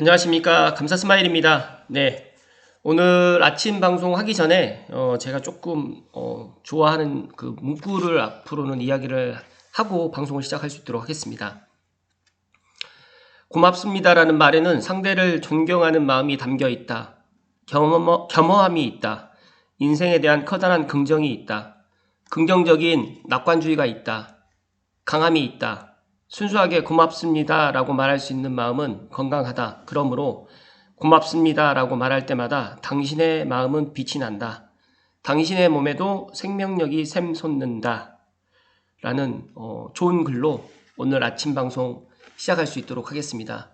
안녕하십니까 감사 스마일입니다. 네 오늘 아침 방송 하기 전에 어, 제가 조금 어, 좋아하는 그 문구를 앞으로는 이야기를 하고 방송을 시작할 수 있도록 하겠습니다. 고맙습니다라는 말에는 상대를 존경하는 마음이 담겨 있다. 겸허, 겸허함이 있다. 인생에 대한 커다란 긍정이 있다. 긍정적인 낙관주의가 있다. 강함이 있다. 순수하게 고맙습니다 라고 말할 수 있는 마음은 건강하다. 그러므로 고맙습니다 라고 말할 때마다 당신의 마음은 빛이 난다. 당신의 몸에도 생명력이 샘솟는다. 라는 어, 좋은 글로 오늘 아침 방송 시작할 수 있도록 하겠습니다.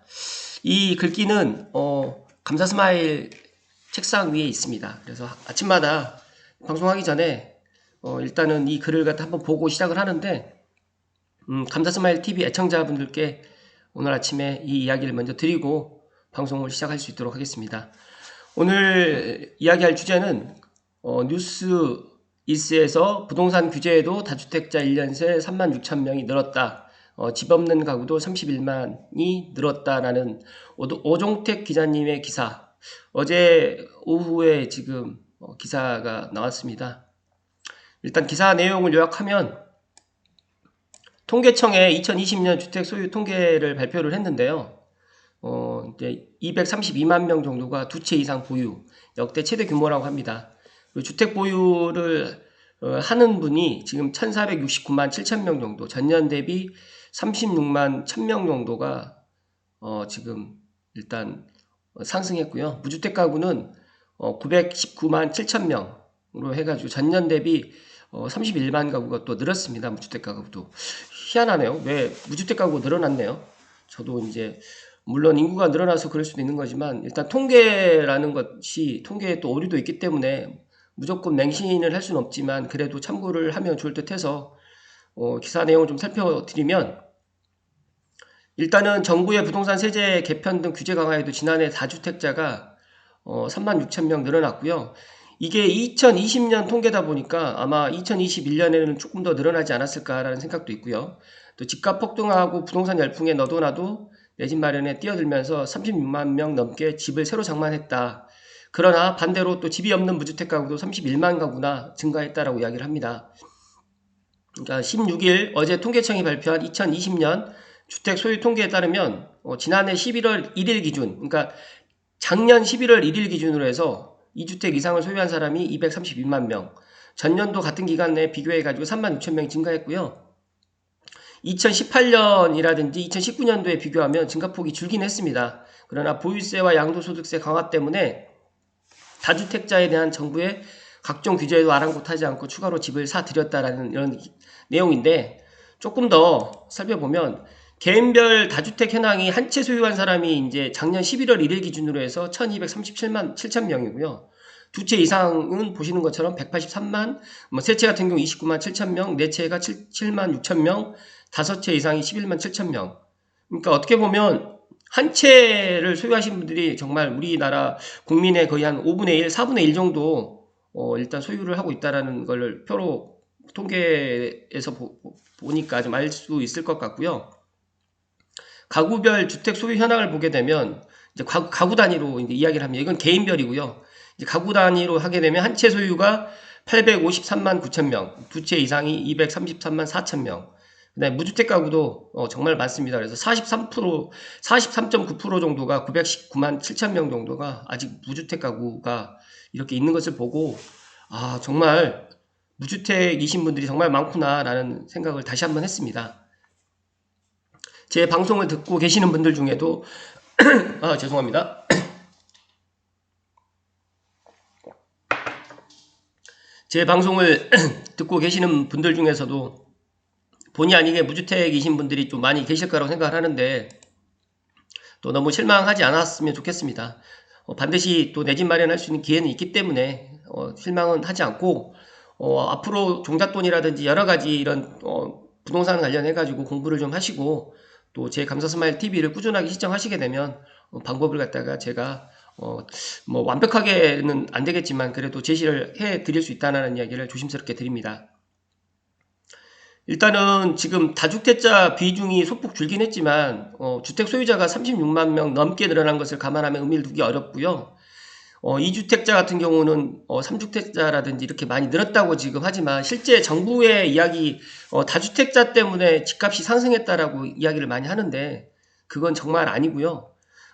이 글귀는 어, 감사 스마일 책상 위에 있습니다. 그래서 아침마다 방송하기 전에 어, 일단은 이 글을 갖다 한번 보고 시작을 하는데 음, 감사스마일 TV 애청자분들께 오늘 아침에 이 이야기를 먼저 드리고 방송을 시작할 수 있도록 하겠습니다. 오늘 이야기할 주제는 어, 뉴스 이스에서 부동산 규제에도 다주택자 1년새 3만 6천 명이 늘었다. 어, 집 없는 가구도 31만이 늘었다라는 오, 종택 기자님의 기사. 어제 오후에 지금 어, 기사가 나왔습니다. 일단 기사 내용을 요약하면 통계청에 2020년 주택 소유 통계를 발표를 했는데요. 어, 이제 232만 명 정도가 두 채 이상 보유, 역대 최대 규모라고 합니다. 주택 보유를 어, 하는 분이 지금 1,469만 7천 명 정도, 전년 대비 36만 1천 명 정도가 어, 지금 일단 상승했고요. 무주택 가구는 어, 919만 7천 명으로 해가지고 전년 대비 어, 31만 가구가 또 늘었습니다. 무주택 가구도. 희한하네요. 왜 무주택 가구 늘어났네요. 저도 이제 물론 인구가 늘어나서 그럴 수도 있는 거지만 일단 통계라는 것이 통계에 또 오류도 있기 때문에 무조건 맹신을 할 수는 없지만 그래도 참고를 하면 좋을 듯 해서 어, 기사 내용을 좀 살펴드리면 일단은 정부의 부동산 세제 개편 등 규제 강화에도 지난해 다주택자가 어, 3만 6천 명 늘어났고요. 이게 2020년 통계다 보니까 아마 2021년에는 조금 더 늘어나지 않았을까라는 생각도 있고요. 또 집값 폭등하고 부동산 열풍에 너도 나도 내 집 마련에 뛰어들면서 36만 명 넘게 집을 새로 장만했다. 그러나 반대로 또 집이 없는 무주택 가구도 31만 가구나 증가했다라고 이야기를 합니다. 그러니까 16일 어제 통계청이 발표한 2020년 주택 소유 통계에 따르면 어, 지난해 11월 1일 기준, 그러니까 작년 11월 1일 기준으로 해서 2주택 이상을 소유한 사람이 232만 명, 전년도 같은 기간 내에 비교해가지고 3만 6천 명이 증가했고요. 2018년이라든지 2019년도에 비교하면 증가폭이 줄긴 했습니다. 그러나 보유세와 양도소득세 강화 때문에 다주택자에 대한 정부의 각종 규제에도 아랑곳하지 않고 추가로 집을 사들였다라는 이런 내용인데 조금 더 살펴보면 개인별 다주택 현황이 한 채 소유한 사람이 이제 작년 11월 1일 기준으로 해서 1237만 7천 명이고요. 두 채 이상은 보시는 것처럼 183만, 뭐 세 채 같은 경우 29만 7천 명, 네 채가 7, 7만 6천 명, 다섯 채 이상이 11만 7천 명. 그러니까 어떻게 보면 한 채를 소유하신 분들이 정말 우리나라 국민의 거의 한 5분의 1, 4분의 1 정도 어, 일단 소유를 하고 있다라는 걸 표로 통계에서 보, 보니까 좀 알 수 있을 것 같고요. 가구별 주택 소유 현황을 보게 되면 이제 가구, 단위로 이야기를 하면 이건 개인별이고요. 이제 가구 단위로 하게 되면 한 채 소유가 853만 9천 명, 두 채 이상이 233만 4천 명. 그다음에 무주택 가구도 어, 정말 많습니다. 그래서 43% 43.9% 정도가 919만 7천 명 정도가 아직 무주택 가구가 이렇게 있는 것을 보고 아 정말 무주택이신 분들이 정말 많구나라는 생각을 다시 한번 했습니다. 제 방송을 듣고 계시는 분들 중에도 아 죄송합니다. 제 방송을 듣고 계시는 분들 중에서도 본의 아니게 무주택이신 분들이 좀 많이 계실 거라고 생각을 하는데 또 너무 실망하지 않았으면 좋겠습니다. 어, 반드시 또 내 집 마련할 수 있는 기회는 있기 때문에 어, 실망은 하지 않고 어, 앞으로 종잣돈이라든지 여러 가지 이런 어, 부동산 관련해 가지고 공부를 좀 하시고 또 제 감사 스마일 TV를 꾸준하게 시청하시게 되면 어, 방법을 갖다가 제가 어, 뭐 완벽하게는 안 되겠지만 그래도 제시를 해 드릴 수 있다는 이야기를 조심스럽게 드립니다. 일단은 지금 다주택자 비중이 소폭 줄긴 했지만 어, 주택 소유자가 36만 명 넘게 늘어난 것을 감안하면 의미를 두기 어렵고요. 어, 2주택자 같은 경우는 어, 3주택자라든지 이렇게 많이 늘었다고 지금 하지만 실제 정부의 이야기 어, 다주택자 때문에 집값이 상승했다라고 이야기를 많이 하는데 그건 정말 아니고요.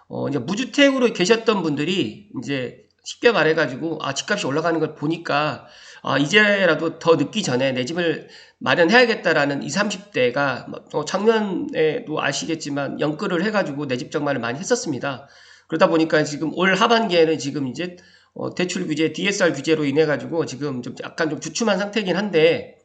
어, 이제 무주택으로 계셨던 분들이 이제 쉽게 말해가지고 아 집값이 올라가는 걸 보니까 아 이제라도 더 늦기 전에 내 집을 마련해야겠다라는 20, 30대가 어, 작년에도 아시겠지만 연끌을 해가지고 내 집 정말을 많이 했었습니다. 그러다 보니까 지금 올 하반기에는 지금 이제 어, 대출 규제, DSR 규제로 인해 가지고 지금 좀 약간 좀 주춤한 상태이긴 한데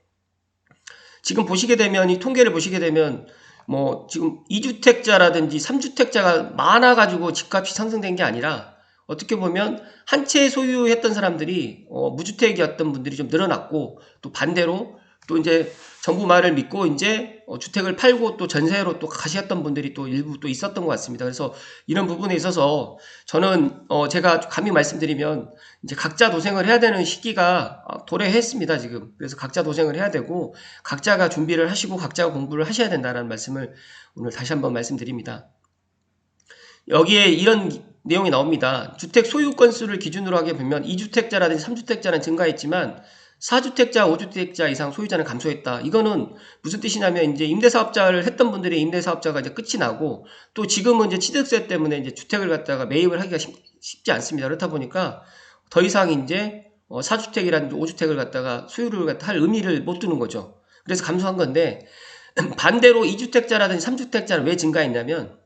지금 보시게 되면 이 통계를 보시게 되면 뭐 지금 2주택자라든지 3주택자가 많아 가지고 집값이 상승된 게 아니라 어떻게 보면 한 채 소유했던 사람들이 어, 무주택이었던 분들이 좀 늘어났고 또 반대로 또 이제 정부 말을 믿고 이제 어, 주택을 팔고 또 전세로 또 가셨던 분들이 또 일부 또 있었던 것 같습니다. 그래서 이런 부분에 있어서 저는 어, 제가 감히 말씀드리면 이제 각자 도생을 해야 되는 시기가 어, 도래했습니다 지금. 그래서 각자 도생을 해야 되고 각자가 준비를 하시고 각자가 공부를 하셔야 된다는 말씀을 오늘 다시 한번 말씀드립니다. 여기에 이런 내용이 나옵니다. 주택 소유 건수를 기준으로 하게 보면 2주택자라든지 3주택자는 증가했지만 4주택자, 5주택자 이상 소유자는 감소했다. 이거는 무슨 뜻이냐면 이제 임대사업자를 했던 분들의 임대사업자가 이제 끝이 나고 또 지금은 이제 취득세 때문에 이제 주택을 갖다가 매입을 하기가 쉽, 지 않습니다. 그렇다 보니까 더 이상 이제 4주택이라든지 5주택을 갖다가 소유를 갖다 할 의미를 못 두는 거죠. 그래서 감소한 건데 반대로 2주택자라든지 3주택자는 왜 증가했냐면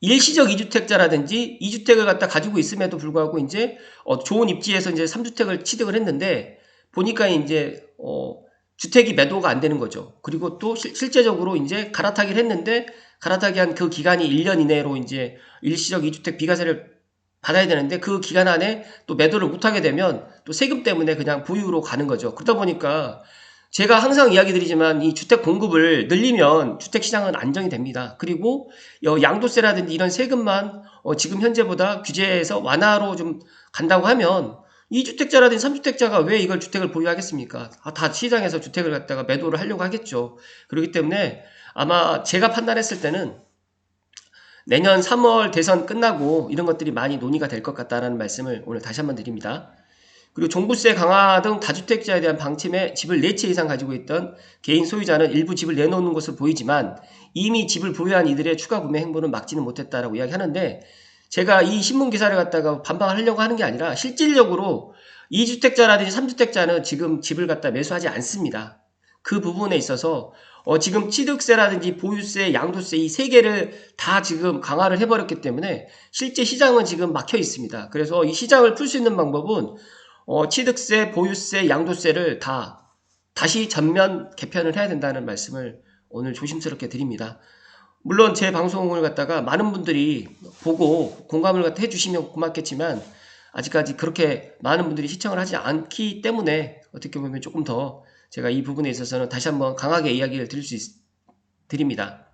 일시적 2주택자라든지 2주택을 갖다 가지고 있음에도 불구하고 이제 어 좋은 입지에서 이제 3주택을 취득을 했는데 보니까 이제 어 주택이 매도가 안 되는 거죠. 그리고 또 실, 실제적으로 이제 갈아타기를 했는데 갈아타기 한 그 기간이 1년 이내로 이제 일시적 2주택 비과세를 받아야 되는데 그 기간 안에 또 매도를 못 하게 되면 또 세금 때문에 그냥 보유로 가는 거죠. 그러다 보니까 제가 항상 이야기 드리지만 이 주택 공급을 늘리면 주택 시장은 안정이 됩니다. 그리고 양도세라든지 이런 세금만 어 지금 현재보다 규제에서 완화로 좀 간다고 하면 2주택자라든지 3주택자가 왜 이걸 주택을 보유하겠습니까? 아, 다 시장에서 주택을 갖다가 매도를 하려고 하겠죠. 그렇기 때문에 아마 제가 판단했을 때는 내년 3월 대선 끝나고 이런 것들이 많이 논의가 될 것 같다라는 말씀을 오늘 다시 한번 드립니다. 그리고 종부세 강화 등 다주택자에 대한 방침에 집을 4채 이상 가지고 있던 개인 소유자는 일부 집을 내놓는 것으로 보이지만 이미 집을 보유한 이들의 추가 구매 행보는 막지는 못했다라고 이야기하는데 제가 이 신문 기사를 갖다가 반박을 하려고 하는 게 아니라 실질적으로 2주택자라든지 3주택자는 지금 집을 갖다 매수하지 않습니다. 그 부분에 있어서 어 지금 취득세라든지 보유세, 양도세 이 세 개를 다 지금 강화를 해버렸기 때문에 실제 시장은 지금 막혀 있습니다. 그래서 이 시장을 풀 수 있는 방법은 어, 취득세, 보유세, 양도세를 다 다시 전면 개편을 해야 된다는 말씀을 오늘 조심스럽게 드립니다. 물론 제 방송을 갖다가 많은 분들이 보고 공감을 갖다 해주시면 고맙겠지만 아직까지 그렇게 많은 분들이 시청을 하지 않기 때문에 어떻게 보면 조금 더 제가 이 부분에 있어서는 다시 한번 강하게 이야기를 드릴 수 있, 드립니다.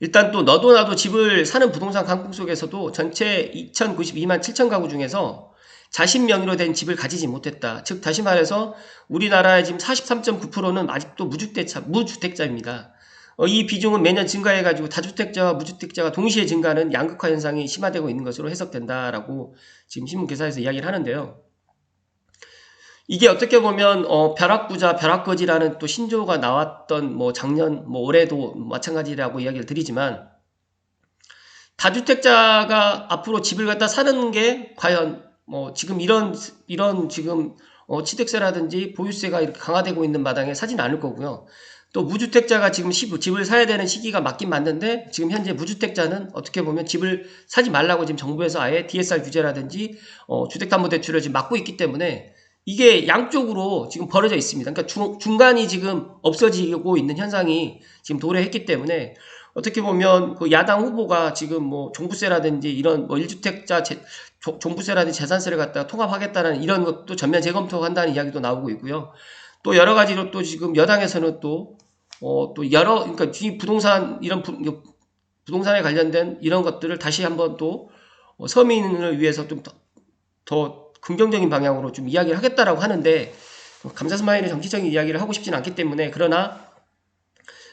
일단 또 너도 나도 집을 사는 부동산 강국 속에서도 전체 2092만 7천 가구 중에서 자신 명의로 된 집을 가지지 못했다. 즉 다시 말해서 우리나라의 지금 43.9%는 아직도 무주택자, 무주택자입니다. 어, 이 비중은 매년 증가해가지고 다주택자와 무주택자가 동시에 증가하는 양극화 현상이 심화되고 있는 것으로 해석된다라고 지금 신문 기사에서 이야기를 하는데요. 이게 어떻게 보면 어, 벼락부자, 벼락거지라는 또 신조어가 나왔던 뭐 작년, 뭐 올해도 마찬가지라고 이야기를 드리지만 다주택자가 앞으로 집을 갖다 사는 게 과연 뭐 지금 이런 이런 지금 어 취득세라든지 보유세가 이렇게 강화되고 있는 마당에 사진 않을 거고요. 또 무주택자가 지금 집을 사야 되는 시기가 맞긴 맞는데 지금 현재 무주택자는 어떻게 보면 집을 사지 말라고 지금 정부에서 아예 DSR 규제라든지 어 주택담보대출을 지금 막고 있기 때문에 이게 양쪽으로 지금 벌어져 있습니다. 그러니까 중, 중간이 지금 없어지고 있는 현상이 지금 도래했기 때문에 어떻게 보면 그 야당 후보가 지금 뭐 종부세라든지 이런 뭐 1주택자 제, 종부세라든지 재산세를 갖다가 통합하겠다는 이런 것도 전면 재검토한다는 이야기도 나오고 있고요. 또 여러 가지로 또 지금 여당에서는 또, 어, 또 여러, 그러니까 이 부동산, 이런 부, 부동산에 관련된 이런 것들을 다시 한번 또 어, 서민을 위해서 좀 더, 더 긍정적인 방향으로 좀 이야기를 하겠다라고 하는데 감사 스마일의 정치적인 이야기를 하고 싶지는 않기 때문에 그러나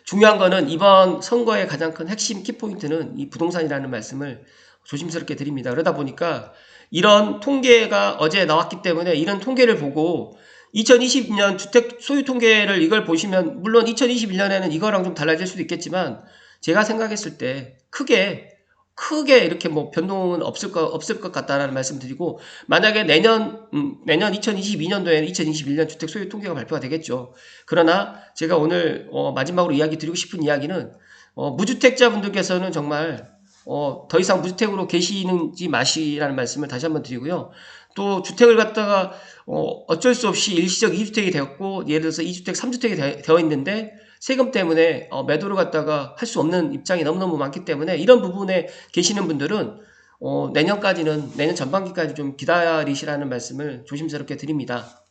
중요한 거는 이번 선거의 가장 큰 핵심 키포인트는 이 부동산이라는 말씀을 조심스럽게 드립니다. 그러다 보니까 이런 통계가 어제 나왔기 때문에 이런 통계를 보고 2022년 주택 소유 통계를 이걸 보시면 물론 2021년에는 이거랑 좀 달라질 수도 있겠지만 제가 생각했을 때 크게 크게 이렇게 뭐 변동은 없을 것 없을 것 같다라는 말씀드리고 만약에 내년 음, 내년 2022년도에는 2021년 주택 소유 통계가 발표가 되겠죠. 그러나 제가 오늘 어, 마지막으로 이야기 드리고 싶은 이야기는 어, 무주택자분들께서는 정말 어, 더 이상 무주택으로 계시는지 마시라는 말씀을 다시 한번 드리고요. 또 주택을 갖다가 어, 어쩔 수 없이 일시적 2주택이 되었고 예를 들어서 2주택, 3주택이 되, 되어 있는데 세금 때문에 어, 매도를 갖다가 할 수 없는 입장이 너무너무 많기 때문에 이런 부분에 계시는 분들은 어, 내년까지는 내년 전반기까지 좀 기다리시라는 말씀을 조심스럽게 드립니다.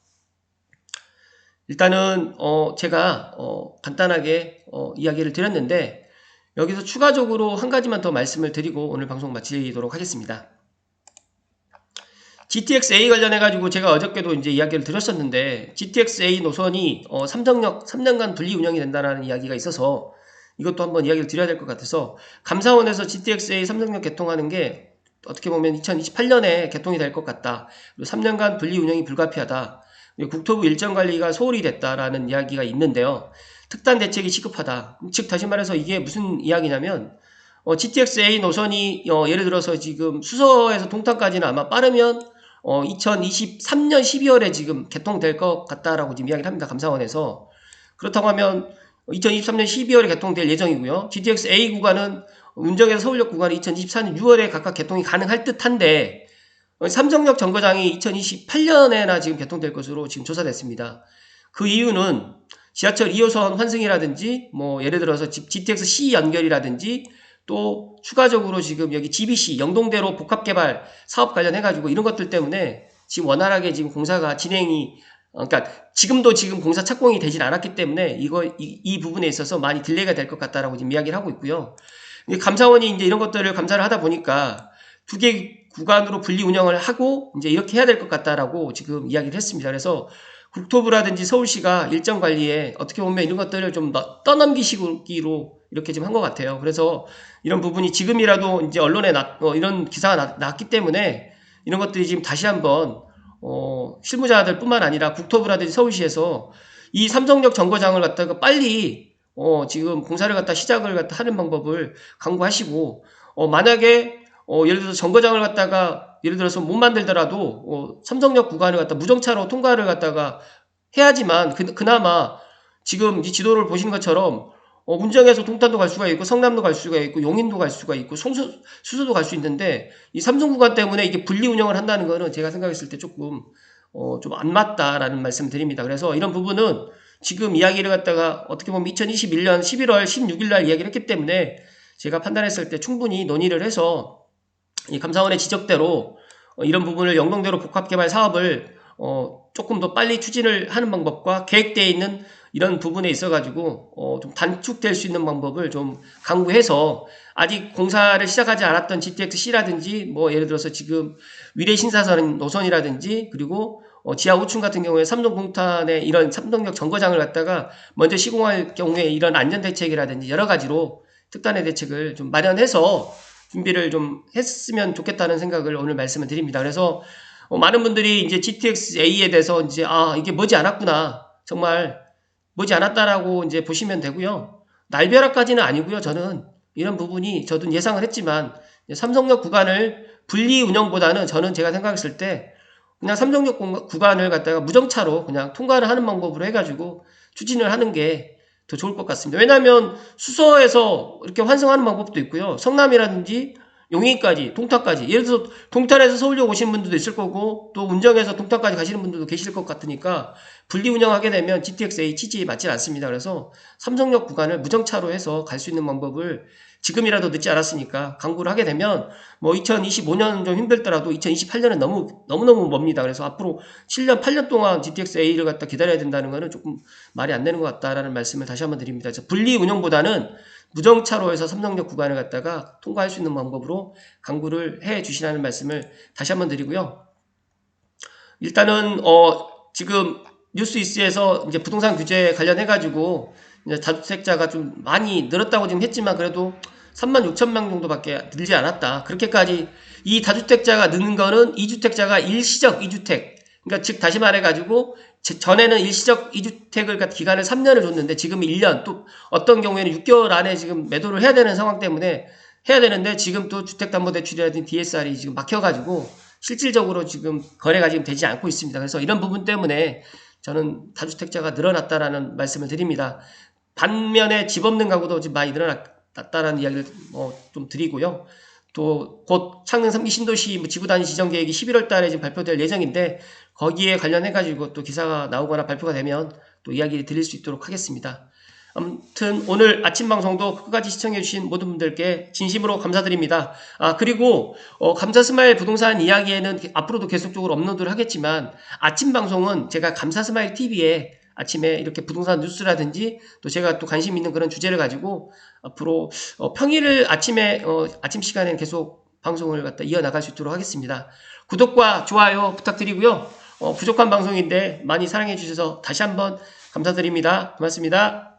일단은 어, 제가 어, 간단하게 어, 이야기를 드렸는데 여기서 추가적으로 한 가지만 더 말씀을 드리고 오늘 방송 마치도록 하겠습니다. GTX-A 관련해 가지고 제가 어저께도 이제 이야기를 드렸었는데 GTX-A 노선이 어, 삼성역 3년간 분리 운영이 된다는 이야기가 있어서 이것도 한번 이야기를 드려야 될 것 같아서 감사원에서 GTX-A 삼성역 개통하는 게 어떻게 보면 2028년에 개통이 될 것 같다. 그리고 3년간 분리 운영이 불가피하다. 국토부 일정 관리가 소홀히 됐다라는 이야기가 있는데요. 특단 대책이 시급하다. 즉 다시 말해서 이게 무슨 이야기냐면 어, GTX-A 노선이 어, 예를 들어서 지금 수서에서 동탄까지는 아마 빠르면 어, 2023년 12월에 지금 개통될 것 같다라고 지금 이야기를 합니다. 감사원에서. 그렇다고 하면 2023년 12월에 개통될 예정이고요. GTX A 구간은 운정에서 서울역 구간이 2024년 6월에 각각 개통이 가능할 듯한데 어, 삼성역 정거장이 2028년에나 지금 개통될 것으로 지금 조사됐습니다. 그 이유는 지하철 2호선 환승이라든지 뭐 예를 들어서 GTX C 연결이라든지 또 추가적으로 지금 여기 GBC 영동대로 복합개발 사업 관련해가지고 이런 것들 때문에 지금 원활하게 지금 공사가 진행이 어, 그러니까 지금도 지금 공사 착공이 되진 않았기 때문에 이거 이, 이 부분에 있어서 많이 딜레이가 될 것 같다라고 지금 이야기를 하고 있고요. 감사원이 이제 이런 것들을 감사를 하다 보니까 두 개 구간으로 분리 운영을 하고 이제 이렇게 해야 될 것 같다라고 지금 이야기를 했습니다. 그래서 국토부라든지 서울시가 일정 관리에 어떻게 보면 이런 것들을 좀 떠넘기시기로 이렇게 지금 한 것 같아요. 그래서 이런 부분이 지금이라도 이제 언론에 나, 어, 이런 기사가 나, 났기 때문에 이런 것들이 지금 다시 한번 어, 실무자들뿐만 아니라 국토부라든지 서울시에서 이 삼성역 정거장을 갖다가 빨리 어, 지금 공사를 갖다 시작을 갖다 하는 방법을 강구하시고 어, 만약에 어, 예를 들어서 정거장을 갖다가 예를 들어서 못 만들더라도 어, 삼성역 구간을 갖다 무정차로 통과를 갖다가 해야지만 그, 그나마 지금 이 지도를 보시는 것처럼 어, 문정에서 동탄도 갈 수가 있고 성남도 갈 수가 있고 용인도 갈 수가 있고 송수, 수서도 갈 수 있는데 이 삼성 구간 때문에 이게 분리 운영을 한다는 거는 제가 생각했을 때 조금 어, 좀 안 맞다라는 말씀 드립니다. 그래서 이런 부분은 지금 이야기를 갖다가 어떻게 보면 2021년 11월 16일 날 이야기를 했기 때문에 제가 판단했을 때 충분히 논의를 해서 이 감사원의 지적대로 어, 이런 부분을 영동대로 복합개발 사업을 어, 조금 더 빨리 추진을 하는 방법과 계획되어 있는 이런 부분에 있어가지고 어, 좀 단축될 수 있는 방법을 좀 강구해서 아직 공사를 시작하지 않았던 GTX-C라든지 뭐 예를 들어서 지금 위례 신사선 노선이라든지 그리고 어, 지하 5층 같은 경우에 삼성공탄의 이런 삼성역 정거장을 갖다가 먼저 시공할 경우에 이런 안전 대책이라든지 여러 가지로 특단의 대책을 좀 마련해서 준비를 좀 했으면 좋겠다는 생각을 오늘 말씀을 드립니다. 그래서 어, 많은 분들이 이제 GTX-A에 대해서 이제 아 이게 머지 않았구나 정말 머지 않았다라고 이제 보시면 되고요. 날벼락까지는 아니고요. 저는 이런 부분이 저도 예상을 했지만 삼성역 구간을 분리 운영보다는 저는 제가 생각했을 때 그냥 삼성역 구간을 갖다가 무정차로 그냥 통과를 하는 방법으로 해가지고 추진을 하는 게 더 좋을 것 같습니다. 왜냐하면 수서에서 이렇게 환승하는 방법도 있고요. 성남이라든지 용인까지, 동탄까지. 예를 들어서 동탄에서 서울역 오시는 분들도 있을 거고 또 운정에서 동탄까지 가시는 분들도 계실 것 같으니까 분리 운영하게 되면 GTX-A 취지에 맞지 않습니다. 그래서 삼성역 구간을 무정차로 해서 갈 수 있는 방법을 지금이라도 늦지 않았으니까 강구를 하게 되면 뭐 2025년 좀 힘들더라도 2028년은 너무 너무너무 멉니다. 그래서 앞으로 7년 8년 동안 GTX-A를 갖다 기다려야 된다는 거는 조금 말이 안 되는 것 같다라는 말씀을 다시 한번 드립니다. 분리 운영보다는 무정차로 해서 삼성역 구간을 갖다가 통과할 수 있는 방법으로 강구를 해 주시라는 말씀을 다시 한번 드리고요. 일단은 어 지금 뉴스 이스에서 이제 부동산 규제 관련해 가지고 다주택자가 좀 많이 늘었다고 지금 했지만 그래도 3만 6천 명 정도밖에 늘지 않았다. 그렇게까지 이 다주택자가 느는 거는 이주택자가 일시적 이주택 그러니까 즉 다시 말해 가지고 전에는 일시적 이주택을 갖 기간을 3년을 줬는데 지금 1년 또 어떤 경우에는 6개월 안에 지금 매도를 해야 되는 상황 때문에 해야 되는데 지금 또 주택담보대출이라든지 DSR이 지금 막혀가지고 실질적으로 지금 거래가 지금 되지 않고 있습니다. 그래서 이런 부분 때문에 저는 다주택자가 늘어났다라는 말씀을 드립니다. 반면에 집 없는 가구도 지금 많이 늘어났다라는 이야기를 뭐 좀 드리고요. 또 곧 창릉 3기 신도시 뭐 지구 단위 지정 계획이 11월 달에 지금 발표될 예정인데 거기에 관련해 가지고 또 기사가 나오거나 발표가 되면 또 이야기를 드릴 수 있도록 하겠습니다. 아무튼 오늘 아침 방송도 끝까지 시청해주신 모든 분들께 진심으로 감사드립니다. 아 그리고 어, 감사스마일 부동산 이야기에는 앞으로도 계속적으로 업로드를 하겠지만 아침 방송은 제가 감사스마일 TV에 아침에 이렇게 부동산 뉴스라든지 또 제가 또 관심 있는 그런 주제를 가지고 앞으로 어, 평일 아침에 어, 아침 시간에 계속 방송을 갖다 이어나갈 수 있도록 하겠습니다. 구독과 좋아요 부탁드리고요. 어, 부족한 방송인데 많이 사랑해 주셔서 다시 한번 감사드립니다. 고맙습니다.